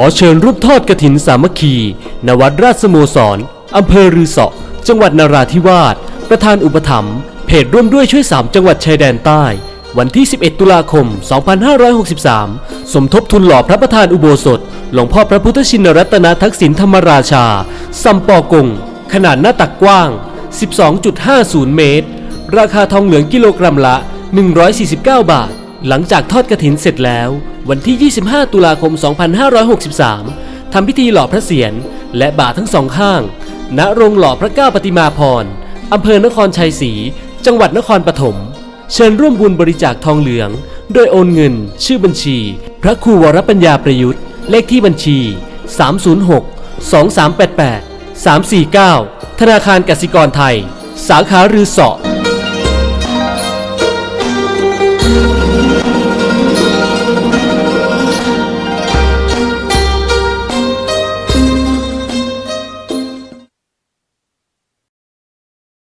อเชิญรูปทอดกระถินสามัคคี ณ วัดราชสโมสรอำเภอรือเสาะ จังหวัดนราธิวาส ประธานอุปถัมภ์ เพจร่วมด้วยช่วย 3 จังหวัดชายแดนใต้ วันที่ 11 ตุลาคม 2563 สมทบทุนหล่อพระประธานอุโบสถ หลวงพ่อพระพุทธชินรัตนทักษิณธรรมราชาซัมปอกง ขนาดหน้าตักกว้าง 12.50 เมตร ราคาทองเหลืองกิโลกรัมละ 149 บาท หลังจากทอดกระถินเสร็จแล้ว วันที่ 25 ตุลาคม 2563 ทำพิธีหล่อพระเศียรและบาททั้งสองข้าง ณ โรงหล่อพระเก้าปฏิมาพรอำเภอนครชัยศรี จังหวัดนครปฐม เชิญร่วมบุญบริจาคทองเหลือง โดยโอนเงิน ชื่อบัญชี พระครูวรปัญญาประยุทธ์ เลขที่บัญชี 306 2388 349 ธนาคารกสิกรไทย สาขารือเสาะ